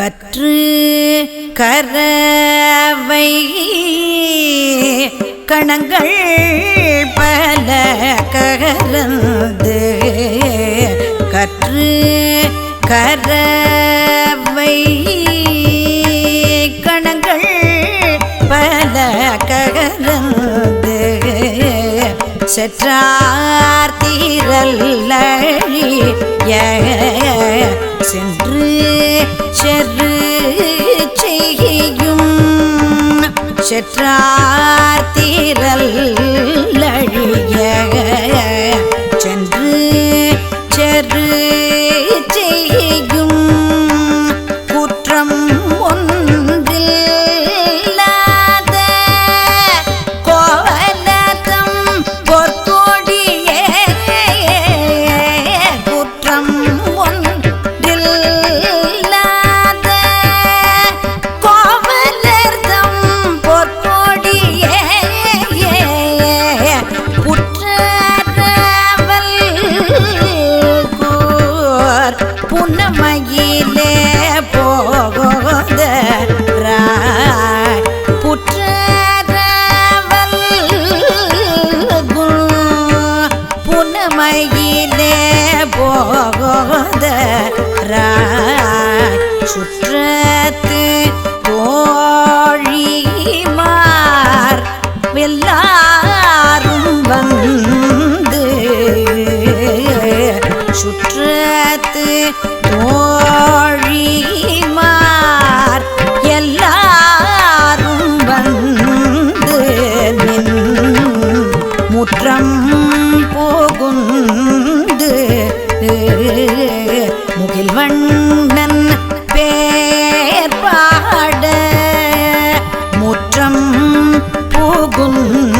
கற்று கரவை கணங்கள் பல கரந்து கற்று கரவை கணங்கள் பல கரந்து செற்றார் தீரல்லழிய சென்று செரு செய்யும் செற்றார் தீரல்லழிய சுற்றத்து போழிமார் எல்லாரும் வந்து சுற்றத்து தோழிமார் எல்லாரும் வந்து முற்றம் போகுந்து முகில்வண்ணன் முற்றம்